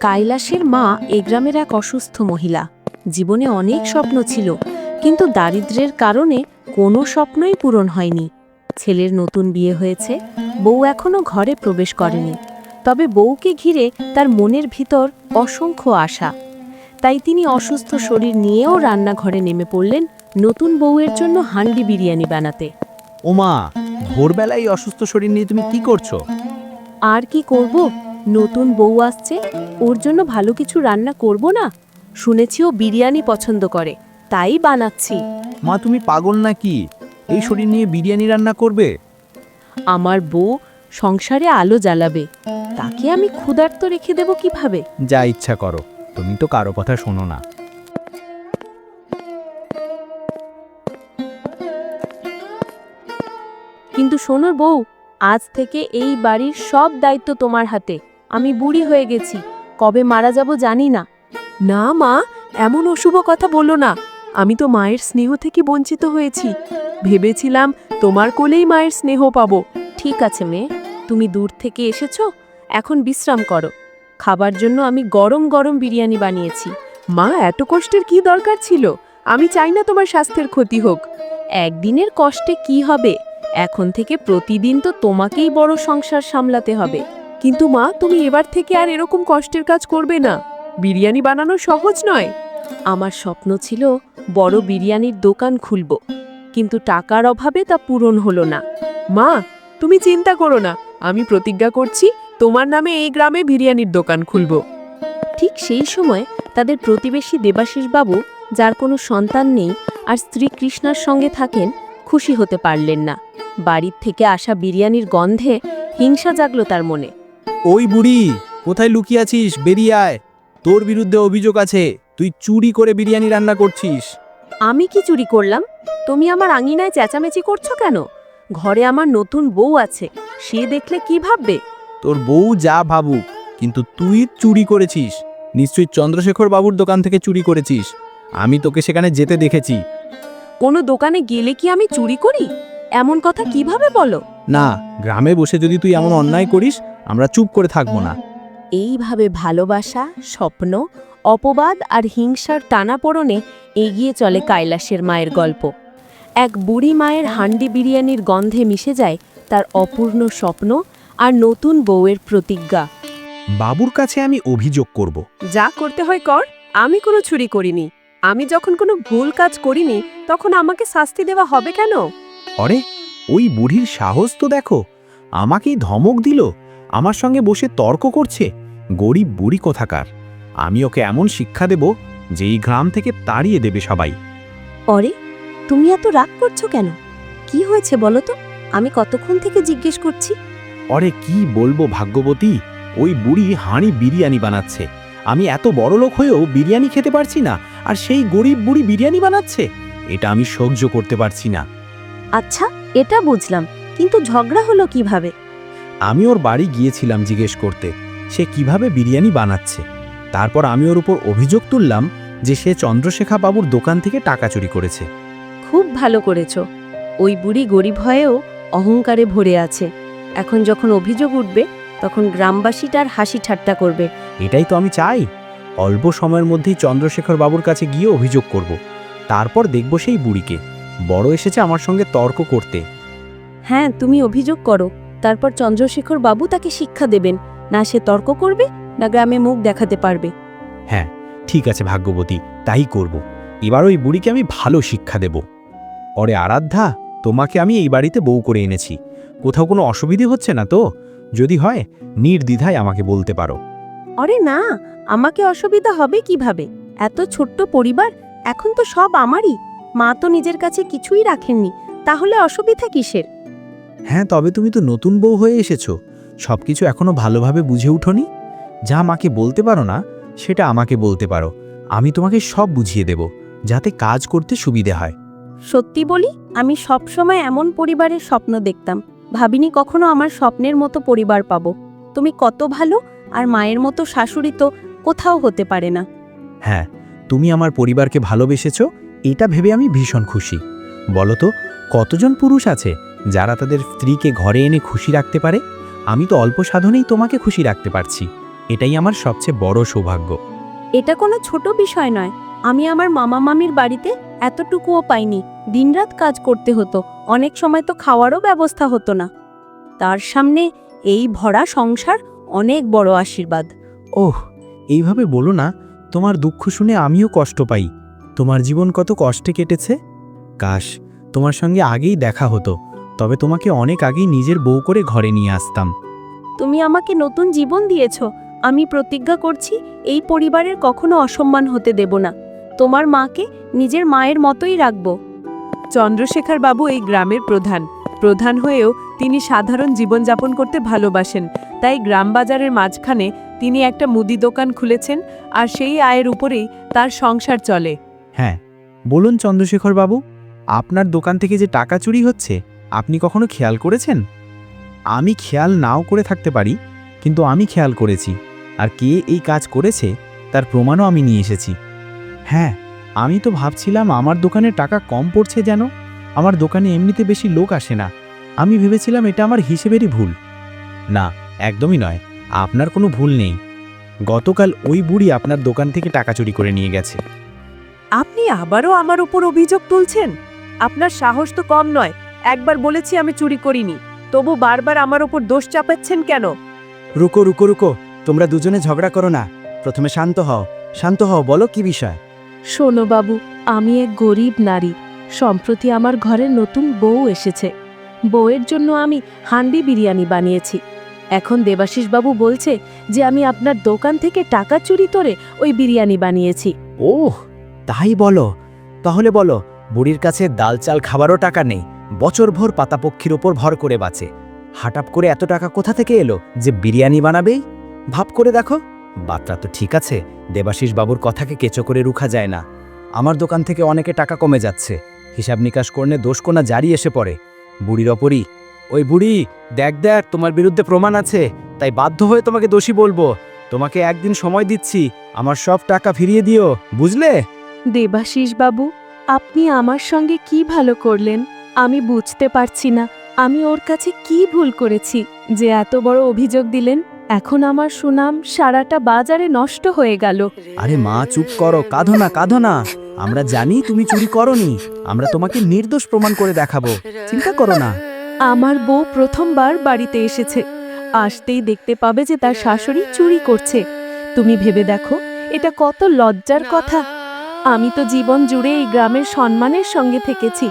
কাইলাসের মা এ গ্রামের এক অসুস্থ মহিলা। জীবনে অনেক স্বপ্ন ছিল কিন্তু দারিদ্র্যের কারণে কোনো স্বপ্নই পূরণ হয়নি। ছেলের নতুন বিয়ে হয়েছে বউ এখনও ঘরে প্রবেশ করেনি। তবে বউকে ঘিরে তার মনের ভিতর অসংখ্য আশা। তাই তিনি অসুস্থ শরীর নিয়েও রান্নাঘরে নেমে পড়লেন নতুন বউয়ের জন্য হান্ডি বিরিয়ানি বানাতে। ওমা ভোরবেলায় অসুস্থ শরীর নিয়ে তুমি কি করছ? আর কি করব? নতুন বউ আসছে ওর জন্য ভালো কিছু রান্না করব না? শুনেছি ও বিরিয়ানি পছন্দ করে তাই বানাচ্ছি। মা তুমি পাগল নাকি? এই শরীর নিয়ে বিরিয়ানি রান্না করবে? আমার বউ সংসারে আলো জ্বালাবে তাকে আমি ক্ষুধার্ত রেখে দেব কীভাবে? যা ইচ্ছা করো তুমি তো কারও কথা শোনো না। কিন্তু শোনো বউ আজ থেকে এই বাড়ির সব দায়িত্ব তোমার হাতে। আমি বুড়ি হয়ে গেছি কবে মারা যাব জানি না। না মা এমন অশুভ কথা বলো না। আমি তো মায়ের স্নেহ থেকে বঞ্চিত হয়েছি। ভেবেছিলাম তোমার কোলেই মায়ের স্নেহ পাবো। ঠিক আছে মেয়ে তুমি দূর থেকে এসেছ এখন বিশ্রাম করো। খাবার জন্য আমি গরম গরম বিরিয়ানি বানিয়েছি। মা এত কষ্টের কি দরকার ছিল? আমি চাই না তোমার স্বাস্থ্যের ক্ষতি হোক। একদিনের কষ্টে কি হবে? এখন থেকে প্রতিদিন তো তোমাকেই বড় সংসার সামলাতে হবে। কিন্তু মা, তুমি এবার থেকে আর এরকম কষ্টের কাজ করবে না। বিরিয়ানি বানানো সহজ নয়। আমার স্বপ্ন ছিল বড় বিরিয়ানির দোকান খুলব, কিন্তু টাকার অভাবে তা পূরণ হলো না। মা, তুমি চিন্তা করো না, আমি প্রতিজ্ঞা করছি তোমার নামে এই গ্রামে বিরিয়ানির দোকান খুলব। ঠিক সেই সময় তাদের প্রতিবেশী দেবাশিস বাবু যার কোনো সন্তান নেই আর স্ত্রী কৃষ্ণার সঙ্গে থাকেন, খুশি হতে পারলেন না। বাড়ির থেকে আসা বিরিয়ানির গন্ধে হিংসা জাগলো তার মনে। ওই বুড়ি কোথায় লুকিয়ে আছিস? বেরিয়ে আয়। তোর বিরুদ্ধে অভিযোগ আছে। তুই চুরি করে বিরিয়ানি রান্না করছিস। আমি কি চুরি করলাম? তুমি আমার আঙিনায় চেঁচামেচি করছ কেন? ঘরে আমার নতুন বউ আছে। সে দেখলে কি ভাববে? তোর বউ যা ভাবুক কিন্তু তুই চুরি করেছিস। নিশ্চয়ই চন্দ্রশেখর বাবুর দোকান থেকে চুরি করেছিস। আমি তোকে সেখানে যেতে দেখেছি। কোনো দোকানে গেলে কি আমি চুরি করি? এমন কথা কীভাবে বলো? না গ্রামে বসে যদি তুই এমন অন্যায় করিস আমরা চুপ করে থাকব না। এইভাবে ভালোবাসা স্বপ্ন অপবাদ আর হিংসার টানাপোড়নে এগিয়ে চলে কৈলাসের মায়ের গল্প। এক বুড়ি মায়ের হান্ডি বিরিয়ানির গন্ধে মিশে যায় তার অপূর্ণ স্বপ্ন আর নতুন বউয়ের প্রতিজ্ঞা। বাবুর কাছে আমি অভিযোগ করব। যা করতে হয় কর আমি কোনো চুরি করিনি। আমি যখন কোনো ভুল কাজ করিনি তখন আমাকে শাস্তি দেওয়া হবে কেন? অরে ওই বুড়ির সাহস তো দেখো। আমাকেই ধমক দিল আমার সঙ্গে বসে তর্ক করছে। গরিব বুড়ি কোথাকার? আমি ওকে এমন শিক্ষা দেব যে এই গ্রাম থেকে তাড়িয়ে দেবে সবাই। অরে তুমি এত রাগ করছ কেন? কি হয়েছে বলো তো? আমি কতক্ষণ থেকে জিজ্ঞেস করছি? অরে কি বলব ভাগ্যবতী? ওই বুড়ি হাঁড়ি বিরিয়ানি বানাচ্ছে। আমি এত বড় লোক হয়েও বিরিয়ানি খেতে পারছি না আর সেই গরিব বুড়ি বিরিয়ানি বানাচ্ছে? এটা আমি সহ্য করতে পারছি না। আচ্ছা এটা বুঝলাম কিন্তু ঝগড়া হলো কীভাবে? আমি ওর বাড়ি গিয়েছিলাম জিজ্ঞেস করতে সে কীভাবে বিরিয়ানি বানাচ্ছে? তারপর আমি ওর উপর অভিযোগ তুললাম যে সে চন্দ্রশেখা বাবুর দোকান থেকে টাকা চুরি করেছে। খুব ভালো করেছ। ওই বুড়ি গরিব হয়েও অহংকারে ভরে আছে। এখন যখন অভিযোগ উঠবে তখন গ্রামবাসী তার হাসি ঠাট্টা করবে। এটাই তো আমি চাই। অল্প সময়ের মধ্যেই চন্দ্রশেখর বাবুর কাছে গিয়ে অভিযোগ করব। তারপর দেখব সেই বুড়িকে। বড় এসেছে আমার সঙ্গে তর্ক করতে। হ্যাঁ তুমি অভিযোগ করো। তারপর চন্দ্রশেখর বাবু তাকে শিক্ষা দেবেন। না সে তর্ক করবে না গ্রামে মুখ দেখাতে পারবে। হ্যাঁ ঠিক আছে ভাগ্যবতী তাই করব। এবার ওই বুড়িকে আমি ভালো শিক্ষা দেব। অরে আরাধ্যা তোমাকে আমি এই বাড়িতে বউ করে এনেছি। কোথাও কোনো অসুবিধে হচ্ছে না তো? যদি হয় নির্দ্বিধায় আমাকে বলতে পারো। অরে না আমাকে অসুবিধা হবে কীভাবে? এত ছোট্ট পরিবার এখন তো সব আমারই। মা তো নিজের কাছে কিছুই রাখেননি তাহলে অসুবিধা কিসের? হ্যাঁ তবে তুমি তো নতুন বউ হয়ে এসেছ। সবকিছু এখনও ভালোভাবে বুঝে উঠোনি? যা মাকে বলতে পারো না সেটা আমাকে বলতে পারো। আমি তোমাকে সব বুঝিয়ে দেব যাতে কাজ করতে সুবিধে হয়। সত্যি বলি আমি সবসময় এমন পরিবারের স্বপ্ন দেখতাম। ভাবিনি কখনো আমার স্বপ্নের মতো পরিবার পাবো। তুমি কত ভালো আর মায়ের মতো শাশুড়ি তো কোথাও হতে পারে না। হ্যাঁ তুমি আমার পরিবারকে ভালোবেসেছো এটা ভেবে আমি ভীষণ খুশি। বলতো কতজন পুরুষ আছে যারা তাদের স্ত্রীকে ঘরে এনে খুশি রাখতে পারে? আমি তো অল্প সাধনেই তোমাকে খুশি রাখতে পারছি। এটাই আমার সবচেয়ে বড় সৌভাগ্য। এটা কোনো ছোট বিষয় নয়। আমি আমার মামা মামির বাড়িতে এতটুকুও পাইনি। দিনরাত কাজ করতে হতো। অনেক সময় তো খাওয়ারও ব্যবস্থা হতো না। তার সামনে এই ভরা সংসার অনেক বড় আশীর্বাদ। ওহ এইভাবে বলো না। তোমার দুঃখ শুনে আমিও কষ্ট পাই। তোমার জীবন কত কষ্টে কেটেছে? কাশ তোমার সঙ্গে আগেই দেখা হতো তবে তোমাকে অনেক আগেই নিজের বউ করে ঘরে নিয়ে আসতাম। তুমি আমাকে নতুন জীবন দিয়েছ আমি প্রতিজ্ঞা করছি এই পরিবারের কখনো অসম্মান হতে দেব না। তোমার মাকে নিজের মায়ের মতোই রাখব। চন্দ্রশেখর বাবু এই গ্রামের প্রধান। প্রধান হয়েও তিনি সাধারণ জীবনযাপন করতে ভালোবাসেন তাই গ্রাম বাজারের মাঝখানে তিনি একটা মুদি দোকান খুলেছেন আর সেই আয়ের উপরেই তার সংসার চলে। হ্যাঁ বলুন চন্দ্রশেখর বাবু, আপনার দোকান থেকে যে টাকা চুরি হচ্ছে, আপনি কখনো খেয়াল করেছেন? আমি খেয়াল নাও করে থাকতে পারি, কিন্তু আমি খেয়াল করেছি, আর কে এই কাজ করেছে, তার প্রমাণও আমি নিয়ে এসেছি। হ্যাঁ আমি তো ভাবছিলাম আমার দোকানে টাকা কম পড়ছে যেন, আমার দোকানে এমনিতে বেশি লোক আসে না, আমি ভেবেছিলাম এটা আমার হিসেবেরই ভুল। না, একদমই নয়, আপনার কোনো ভুল নেই। গতকাল ওই বুড়ি আপনার দোকান থেকে টাকা চুরি করে নিয়ে গেছে। আপনি আবারও আমার উপর অভিযোগ তুলছেন? আপনার সাহস তো কম নয়। একবার বলেছি আমি চুরি করিনি। তবু বারবার আমার উপর দোষ চাপাচ্ছেন কেন? রুকো রুকো রুকো। তোমরা দুজনে ঝগড়া করো না। প্রথমে শান্ত হও। শান্ত হও বলো কি বিষয়? শোনো বাবু আমি এক গরিব নারী। সম্প্রতি আমার ঘরে নতুন বউ এসেছে। বউয়ের জন্য আমি হান্ডি বিরিয়ানি বানিয়েছি। এখন দেবাশিস বাবু বলছে যে আমি আপনার দোকান থেকে টাকা চুরি করে ওই বিরিয়ানি বানিয়েছি। ওহ তাই বলো। তাহলে বলো, বুড়ির কাছে ডাল চাল খাবারও টাকা নেই, বছরভর পাতাপক্ষীর ওপর ভর করে বাঁচে। হাটাপ করে এত টাকা কোথা থেকে এলো যে বিরিয়ানি বানাবেই? ভাব করে দেখো। বার্তা তো ঠিক আছে, দেবাশিস বাবুর কথাকে কেঁচো করে রুখা যায় না। আমার দোকান থেকে অনেকে টাকা কমে যাচ্ছে। হিসাব নিকাশ করলে দোষ কোনা জারি এসে পড়ে। বুড়ির অপরই, ওই বুড়ি, দেখ দেখ, তোমার বিরুদ্ধে প্রমাণ আছে। তাই বাধ্য হয়ে তোমাকে দোষী বলব। তোমাকে একদিন সময় দিচ্ছি, আমার সব টাকা ফিরিয়ে দিও, বুঝলে? দেবাশিস বাবু আপনি আমার সঙ্গে কি ভালো করলেন? আমি বুঝতে পারছি না। আমি ওর কাছে কি ভুল করেছি? যে এত বড় অভিযোগ দিলেন এখন আমার সুনাম সারাটা বাজারে নষ্ট হয়ে গেল। আরে মা চুপ করো। কাঁধো না কাঁধো না। আমরা জানি তুমি চুরি করনি। আমরা তোমাকে নির্দোষ প্রমাণ করে দেখাবো। চিন্তা করো না। আমার বউ প্রথমবার বাড়িতে এসেছে। আসতেই দেখতে পাবে যে তার শাশুড়ি চুরি করছে। তুমি ভেবে দেখো এটা কত লজ্জার কথা। আমি তো জীবন জুড়ে এই গ্রামের সম্মানের সঙ্গে থেকেছি।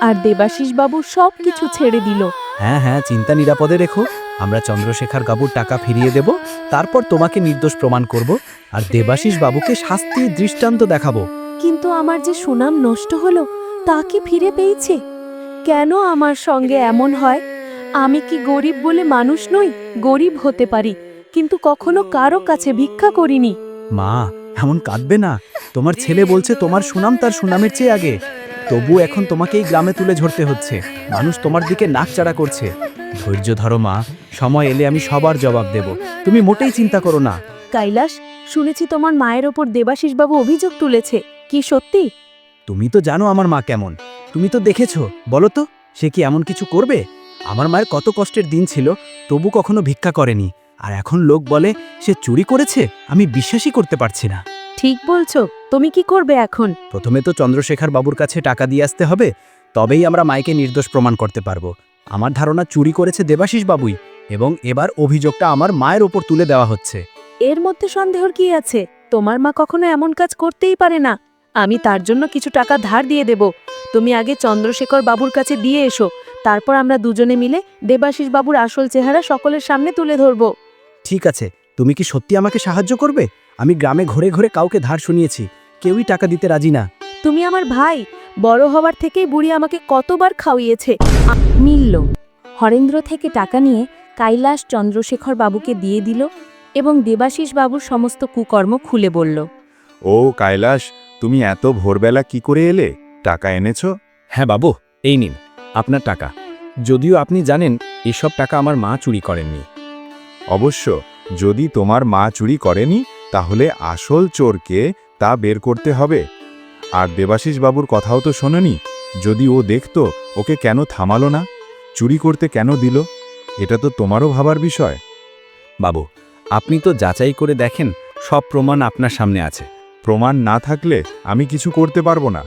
আর দেবাশিস বাবু সব কিছু ছেড়ে দিল। হ্যাঁ হ্যাঁ চিন্তা নিরাপদে রেখো। আমরা চন্দ্রশেখর বাবুর টাকা ফিরিয়ে দেব তারপর তোমাকে নির্দোষ প্রমাণ করব আর দেবাশিস বাবুকে শাস্তির দৃষ্টান্ত দেখাবো। কিন্তু আমার যে সুনাম নষ্ট হলো তা কি ফিরে পেয়েছে? কেন আমার সঙ্গে এমন হয়? আমি কি গরিব বলে মানুষ নই গরিব হতে পারি কিন্তু কখনো কারও কাছে ভিক্ষা করিনি। মা এমন কাঁদবে না। তোমার ছেলে বলছে তোমার সুনাম তার সুনামের চেয়ে আগে। তবু এখন তোমাকে এই গ্রামে তুলে ঝরতে হচ্ছে। মানুষ তোমার দিকে নাকচাড়া করছে। ধৈর্য ধরো মা সময় এলে আমি সবার জবাব দেব। তুমি মোটেই চিন্তা করো না। কৈলাস শুনেছি তোমার মায়ের ওপর দেবাশিসবাবু অভিযোগ তুলেছে। কি সত্যি? তুমি তো জানো আমার মা কেমন। তুমি তো দেখেছ বলো তো সে কি এমন কিছু করবে? আমার মায়ের কত কষ্টের দিন ছিল তবু কখনো ভিক্ষা করেনি। আর এখন লোক বলে সে চুরি করেছে? আমি বিশ্বাসই করতে পারছি না। ঠিক বলছো। তুমি কি করবে এখন? প্রথমে তো চন্দ্রশেখর বাবুর কাছে টাকা দিয়ে আসতে হবে তবেই আমরা মাইকে নির্দোষ প্রমাণ করতে পারব। আমার ধারণা চুরি করেছে দেবাশিস বাবুই এবং এবার অভিযোগটা আমার মায়ের ওপর তুলে দেওয়া হচ্ছে। এর মধ্যে সন্দেহর কি আছে? তোমার মা কখনো এমন কাজ করতেই পারে না। আমি তার জন্য কিছু টাকা ধার দিয়ে দেব। তুমি আগে চন্দ্রশেখর বাবুর কাছে দিয়ে এসো। তারপর আমরা দুজনে মিলে দেবাশিস বাবুর আসল চেহারা সকলের সামনে তুলে ধরবো। ঠিক আছে তুমি কি সত্যি আমাকে সাহায্য করবে? আমি গ্রামে ঘুরে ঘুরে কাউকে ধার শুনিয়েছি কেউই টাকা দিতে রাজি না। তুমি আমার ভাই বড় হওয়ার থেকেই বুড়ি আমাকে কতবার খাওয়িয়েছে। মিলল হরেন্দ্র থেকে টাকা নিয়ে কৈলাস চন্দ্রশেখর বাবুকে দিয়ে দিল এবং দেবাশিস বাবুর সমস্ত কুকর্ম খুলে বলল ও কৈলাস তুমি এত ভোরবেলা কি করে এলে? টাকা এনেছ? হ্যাঁ বাবু এই নিন আপনার টাকা। যদিও আপনি জানেন এসব টাকা আমার মা চুরি করেননি। অবশ্য যদি তোমার মা চুরি করেনি তাহলে আসল চোরকে তা বের করতে হবে। আর দেবাশিস বাবুর কথাও তো শোনেনি যদি ও দেখত ওকে কেন থামালো না? চুরি করতে কেন দিল? এটা তো তোমারও ভাবার বিষয়। বাবু আপনি তো যাচাই করে দেখেন সব প্রমাণ আপনার সামনে আছে। প্রমাণ না থাকলে আমি কিছু করতে পারব না।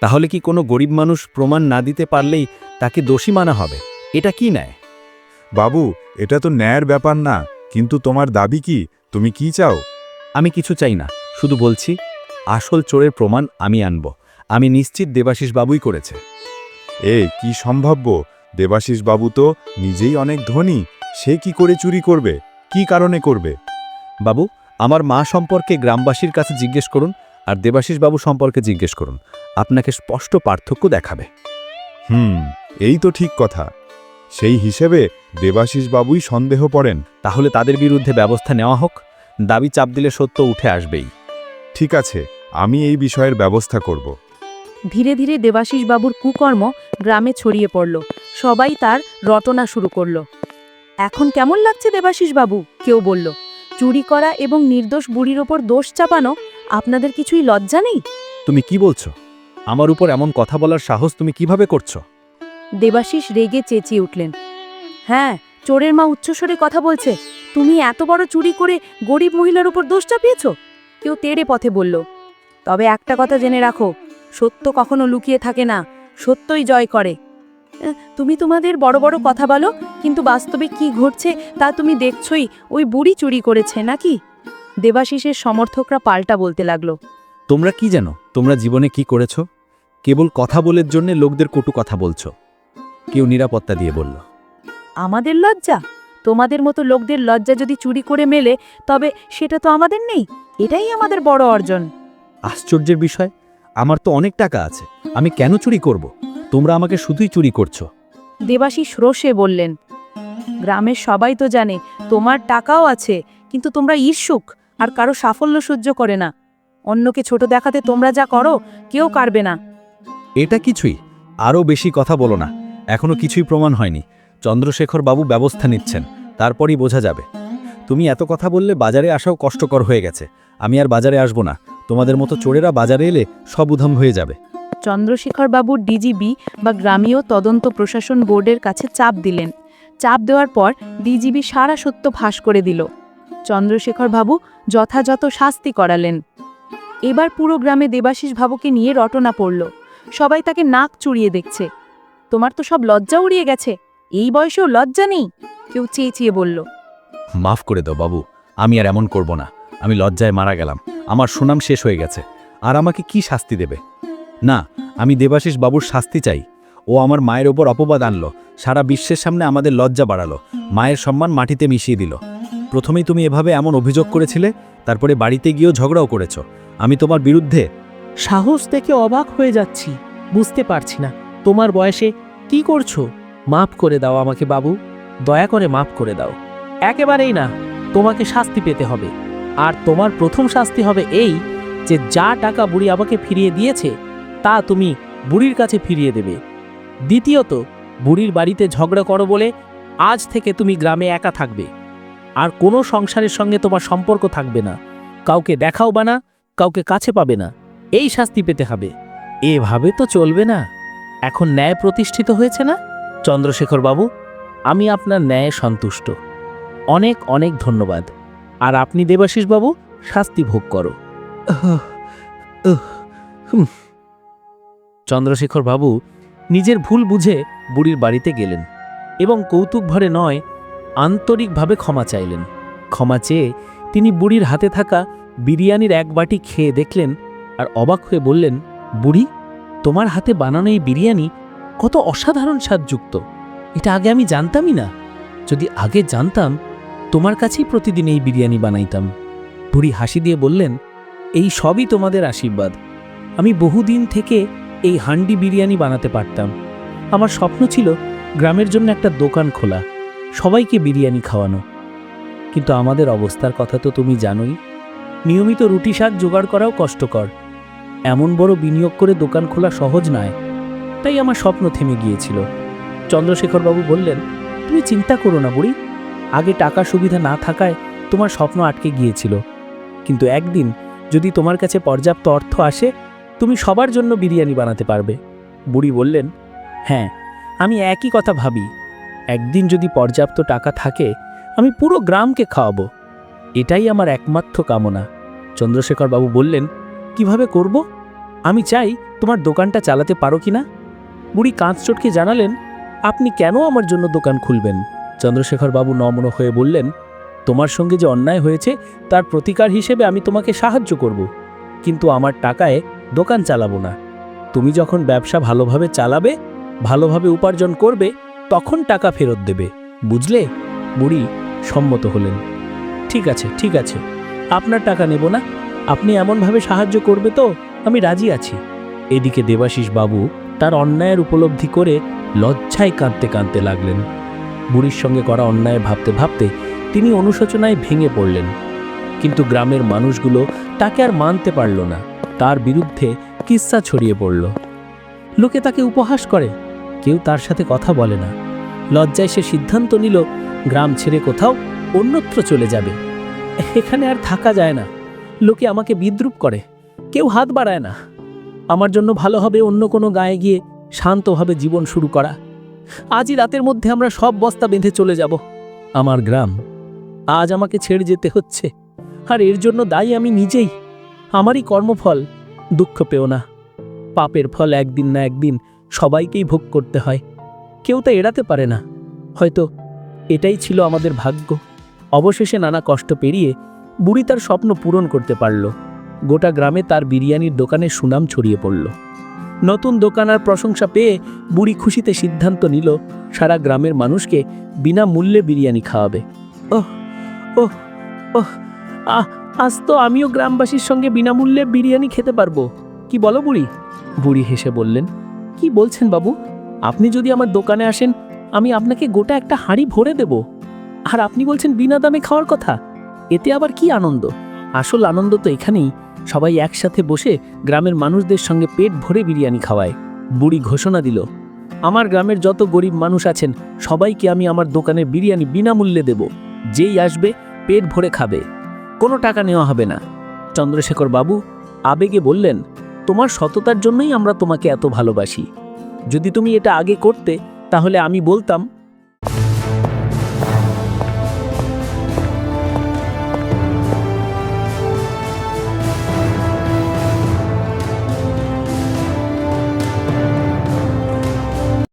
তাহলে কি কোনো গরিব মানুষ প্রমাণ না দিতে পারলেই তাকে দোষী মানা হবে? এটা কি নেয় বাবু এটা তো ন্যায়ের ব্যাপার না কিন্তু তোমার দাবি কি? তুমি কি চাও? আমি কিছু চাই না শুধু বলছি আসল চোরের প্রমাণ আমি আনব। আমি নিশ্চিত দেবাশিস বাবুই করেছে। এ কি সম্ভাব্য? দেবাশিস বাবু তো নিজেই অনেক ধনী সে কি করে চুরি করবে? কি কারণে করবে? বাবু আমার মা সম্পর্কে গ্রামবাসীর কাছে জিজ্ঞেস করুন আর দেবাশিস বাবু সম্পর্কে জিজ্ঞেস করুন। আপনাকে স্পষ্ট পার্থক্য দেখাবে। হুম এই তো ঠিক কথা। সেই হিসেবে দেবাশিস বাবুই সন্দেহ পড়েন। তাহলে তাদের বিরুদ্ধে ব্যবস্থা নেওয়া হোক। দাবি চাপ দিলে সত্য উঠে আসবেই। ঠিক আছে আমি এই বিষয়ের ব্যবস্থা করব। ধীরে ধীরে দেবাশিস বাবুর কুকর্ম গ্রামে ছড়িয়ে পড়ল। সবাই তার রটনা শুরু করল। এখন কেমন লাগছে দেবাশিস বাবু কেউ বলল। চুরি করা এবং নির্দোষ বুড়ির ওপর দোষ চাপানো আপনাদের কিছুই লজ্জা নেই? তুমি কি বলছো? আমার উপর এমন কথা বলার সাহস তুমি কীভাবে করছ? দেবাশিস রেগে চেঁচিয়ে উঠলেন। হ্যাঁ চোরের মা উচ্চস্বরে কথা বলছে, তুমি এত বড় চুরি করে গরিব মহিলার উপর দোষ চাপিয়েছ? কেউ তেড়ে পথে বলল, তবে একটা কথা জেনে রাখো, সত্য কখনো লুকিয়ে থাকে না, সত্যই জয় করে। তুমি তোমাদের বড় বড় কথা বলো, কিন্তু বাস্তবে কি ঘটছে তা তুমি দেখছই, ওই বুড়ি চুরি করেছে নাকি? দেবাশিসের সমর্থকরা পাল্টা বলতে লাগল, তোমরা কি জানো, তোমরা জীবনে কি করেছ? কেবল কথা বলের জন্য লোকদের কটু কথা বলছো। কেউ নিরাপত্তা দিয়ে বলল আমাদের লজ্জা? তোমাদের মতো লোকদের লজ্জা যদি চুরি করে মেলে তবে সেটা তো আমাদের নেই। এটাই আমাদের বড় অর্জন। আশ্চর্যের বিষয় আমার তো অনেক টাকা আছে। আমি কেন চুরি করব? তোমরা আমাকে শুধুই চুরি করছ। দেবাশিস রোষে বললেন গ্রামের সবাই তো জানে তোমার টাকাও আছে কিন্তু তোমরা ঈর্ষুক আর কারও সাফল্য সহ্য করে না। অন্যকে ছোট দেখাতে তোমরা যা করো কেউ কারবে না। এটা কিছুই আরও বেশি কথা বলো না। এখনও কিছুই প্রমাণ হয়নি। চন্দ্রশেখর বাবু ব্যবস্থা নিচ্ছেন, তারপরই বোঝা যাবে। তুমি এত কথা বললে বাজারে আসাও কষ্টকর হয়ে গেছে। আমি আর বাজারে আসব না। তোমাদের মতো চোরেরা বাজারে এলে সব উধাম হয়ে যাবে। চন্দ্রশেখর বাবু ডিজিবি বা গ্রামীয় তদন্ত প্রশাসন বোর্ডের কাছে চাপ দিলেন। চাপ দেওয়ার পর ডিজিবি সারা সত্য ফাঁস করে দিল। চন্দ্রশেখর বাবু যথাযথ শাস্তি করালেন। এবার পুরো গ্রামে দেবাশিস বাবুকে নিয়ে রটনা পড়ল। সবাই তাকে নাক চুড়িয়ে দেখছে। তোমার তো সব লজ্জা উড়িয়ে গেছে। এই বয়সেও লজ্জা নেই? কেউ চেঁচিয়ে বলল। মাফ করে দাও বাবু আমি আর এমন করব না। আমি লজ্জায় মারা গেলাম। আমার সুনাম শেষ হয়ে গেছে। আর আমাকে কি শাস্তি দেবে? না আমি দেবাশিস বাবুর শাস্তি চাই। ও আমার মায়ের ওপর অপবাদ আনলো। সারা বিশ্বের সামনে আমাদের লজ্জা বাড়ালো। মায়ের সম্মান মাটিতে মিশিয়ে দিল। প্রথমেই তুমি এভাবে এমন অভিযোগ করেছিলে তারপরে বাড়িতে গিয়েও ঝগড়াও করেছ। আমি তোমার বিরুদ্ধে সাহস দেখে অবাক হয়ে যাচ্ছি। বুঝতে পারছি না। তোমার বয়সে কি করছ? মাফ করে দাও আমাকে বাবু। দয়া করে মাফ করে দাও। একেবারেই না, তোমাকে শাস্তি পেতে হবে। আর তোমার প্রথম শাস্তি হবে এই যে যা টাকা বুড়ি আমাকে ফিরিয়ে দিয়েছে, তা তুমি বুড়ির কাছে ফিরিয়ে দেবে। দ্বিতীয়ত, বুড়ির বাড়িতে ঝগড়া করো বলে আজ থেকে তুমি গ্রামে একা থাকবে। আর কোনো সংসারের সঙ্গে তোমার সম্পর্ক থাকবে না। কাউকে দেখাও বা না, কাউকে কাছে পাবে না। এই শাস্তি পেতে হবে। এভাবে তো চলবে না। এখন ন্যায় প্রতিষ্ঠিত হয়েছে না? চন্দ্রশেখর বাবু, আমি আপনার ন্যায়ে সন্তুষ্ট। অনেক অনেক ধন্যবাদ। আর আপনি দেবাশিস বাবু, শাস্তি ভোগ করো। চন্দ্রশেখর বাবু নিজের ভুল বুঝে বুড়ির বাড়িতে গেলেন এবং কৌতুক ভরে নয়, আন্তরিকভাবে ক্ষমা চাইলেন। ক্ষমা চেয়ে তিনি বুড়ির হাতে থাকা বিরিয়ানির এক বাটি খেয়ে দেখলেন আর অবাক হয়ে বললেন, বুড়ি তোমার হাতে বানানো এই বিরিয়ানি কত অসাধারণ স্বাদযুক্ত। এটা আগে আমি জানতামই না। যদি আগে জানতাম, তোমার কাছেই প্রতিদিন এই বিরিয়ানি বানাইতাম। বুড়ি হাসি দিয়ে বললেন, এই সবই তোমাদের আশীর্বাদ। আমি বহুদিন থেকে এই হান্ডি বিরিয়ানি বানাতে পারতাম। আমার স্বপ্ন ছিল গ্রামের জন্য একটা দোকান খোলা, সবাইকে বিরিয়ানি খাওয়ানো। কিন্তু আমাদের অবস্থার কথা তো তুমি জানোই। নিয়মিত রুটি শাক জোগাড় করাও কষ্টকর। এমন বড় বিনিয়োগ করে দোকান খোলা সহজ নয়। তাই আমার স্বপ্ন থেমে গিয়েছিল। চন্দ্রশেখরবাবু বললেন, তুমি চিন্তা করো না বুড়ি। আগে টাকার সুবিধা না থাকায় তোমার স্বপ্ন আটকে গিয়েছিল। কিন্তু একদিন যদি তোমার কাছে পর্যাপ্ত অর্থ আসে, তুমি সবার জন্য বিরিয়ানি বানাতে পারবে। বুড়ি বললেন হ্যাঁ আমি একই কথা ভাবি। একদিন যদি পর্যাপ্ত টাকা থাকে, আমি পুরো গ্রামকে খাওয়াবো। এটাই আমার একমাত্র কামনা। চন্দ্রশেখর বাবু বললেন কীভাবে করব? আমি চাই তোমার দোকানটা চালাতে পারো কিনা বুড়ি কাঁচ চটকে জানালেন, আপনি কেন আমার জন্য দোকান খুলবেন? চন্দ্রশেখর বাবু নম্র হয়ে বললেন, তোমার সঙ্গে যে অন্যায় হয়েছে, তার প্রতিকার হিসেবে আমি তোমাকে সাহায্য করব। কিন্তু আমার টাকায় দোকান চালাবো না। তুমি যখন ব্যবসা ভালোভাবে চালাবে, ভালোভাবে উপার্জন করবে, তখন টাকা ফেরত দেবে। বুঝলে? বুড়ি সম্মত হলেন, ঠিক আছে ঠিক আছে। আপনার টাকা নেব না আপনি এমনভাবে সাহায্য করবে তো? আমি রাজি আছি। এদিকে দেবাশিস বাবু তার অন্যায়ের উপলব্ধি করে লজ্জায় কাঁদতে কাঁদতে লাগলেন। বুড়ির সঙ্গে করা অন্যায় ভাবতে ভাবতে তিনি অনুশোচনায় ভেঙে পড়লেন। কিন্তু গ্রামের মানুষগুলো তাকে আর মানতে পারল না। তার বিরুদ্ধে কিস্সা ছড়িয়ে পড়ল। লোকে তাকে উপহাস করে। কেউ তার সাথে কথা বলে না। লজ্জায় সে সিদ্ধান্ত নিল, গ্রাম ছেড়ে কোথাও অন্যত্র চলে যাবে। এখানে আর থাকা যায় না। লোকে আমাকে বিদ্রুপ করে। কেউ হাত বাড়ায় না। আমার জন্য ভালো হবে অন্য কোনো গায়ে গিয়ে শান্তভাবে জীবন শুরু করা। আজই রাতের মধ্যে আমরা সব বস্তা বেঁধে চলে যাব। আমার গ্রাম, আজ আমাকে ছেড়ে যেতে হচ্ছে। আর এর জন্য দায়ী আমি নিজেই। আমারই কর্মফল, দুঃখ পেও না। পাপের ফল একদিন না একদিন সবাইকেই ভোগ করতে হয়। কেউ তা এড়াতে পারে না। হয়তো এটাই ছিল আমাদের ভাগ্য। অবশেষে নানা কষ্ট পেরিয়ে বুড়ি তার স্বপ্ন পূরণ করতে পারল। গোটা গ্রামে তার বিরিয়ানির দোকানে সুনাম ছড়িয়ে পড়ল। নতুন দোকান আর প্রশংসা পেয়ে বুড়ি খুশিতে সিদ্ধান্ত নিল, সারা গ্রামের মানুষকে বিনামূল্যে বিরিয়ানি খাওয়াবে। ওহ ওহ আজ তো আমিও গ্রামবাসীর সঙ্গে বিনামূল্যে বিরিয়ানি খেতে পারব। কি বলো বুড়ি? বুড়ি হেসে বললেন, কি বলছেন বাবু? আপনি যদি আমার দোকানে আসেন, আমি আপনাকে গোটা একটা হাঁড়ি ভরে দেব। আর আপনি বলছেন বিনা দামে খাওয়ার কথা? এতে আবার কি আনন্দ? আসল আনন্দ তো এখানেই। সবাই একসাথে বসে গ্রামের মানুষদের সঙ্গে পেট ভরে বিরিয়ানি খাওয়ায়। বুড়ি ঘোষণা দিল, আমার গ্রামের যত গরিব মানুষ আছেন, সবাইকে আমি আমার দোকানে বিরিয়ানি বিনামূল্যে দেব। যেই আসবে, পেট ভরে খাবে। কোনো টাকা নেওয়া হবে না। চন্দ্রশেখর বাবু আবেগে বললেন, তোমার সততার জন্যই আমরা তোমাকে এত ভালোবাসি। যদি তুমি এটা আগে করতে, তাহলে আমি বলতাম